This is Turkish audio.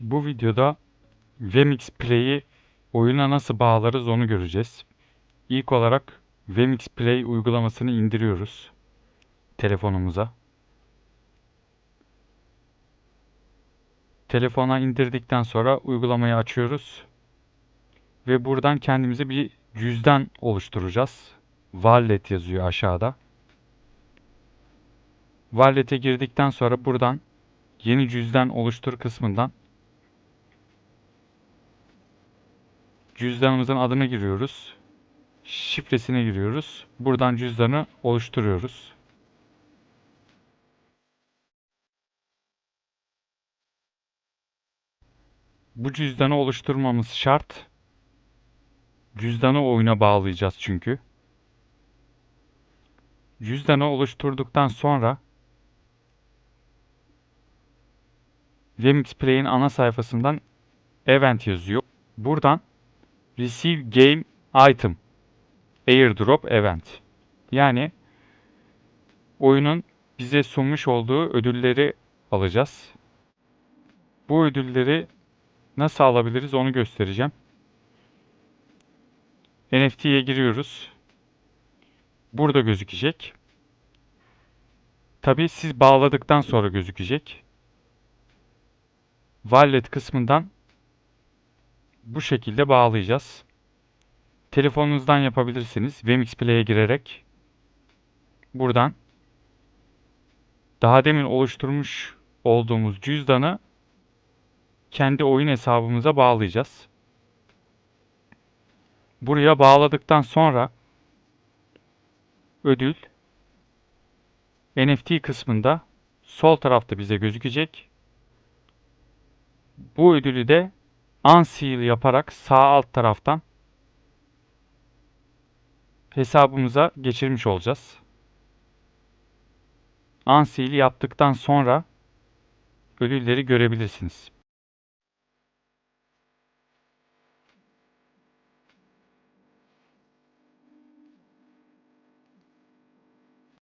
Bu videoda Vmix Play'i oyuna nasıl bağlarız onu göreceğiz. İlk olarak Vmix Play uygulamasını indiriyoruz telefonumuza. Telefona indirdikten sonra uygulamayı açıyoruz. Ve buradan kendimize bir cüzdan oluşturacağız. Wallet yazıyor aşağıda. Wallet'e girdikten sonra buradan yeni cüzdan oluştur kısmından cüzdanımızın adını giriyoruz. Şifresine giriyoruz. Buradan cüzdanı oluşturuyoruz. Bu cüzdanı oluşturmamız şart. Cüzdanı oyuna bağlayacağız çünkü. Cüzdanı oluşturduktan sonra Remix Play'in ana sayfasından Event yazıyor. Buradan Receive Game Item Airdrop Event. Yani oyunun bize sunmuş olduğu ödülleri alacağız. Bu ödülleri nasıl alabiliriz onu göstereceğim. NFT'ye giriyoruz. Burada gözükecek. Tabi siz bağladıktan sonra gözükecek. Wallet kısmından bu şekilde bağlayacağız. Telefonunuzdan yapabilirsiniz. Vmix Play'e girerek buradan daha demin oluşturmuş olduğumuz cüzdanı kendi oyun hesabımıza bağlayacağız. Buraya bağladıktan sonra ödül NFT kısmında sol tarafta bize gözükecek. Bu ödülü de unseal yaparak sağ alt taraftan hesabımıza geçirmiş olacağız. Unseal yaptıktan sonra ödülleri görebilirsiniz.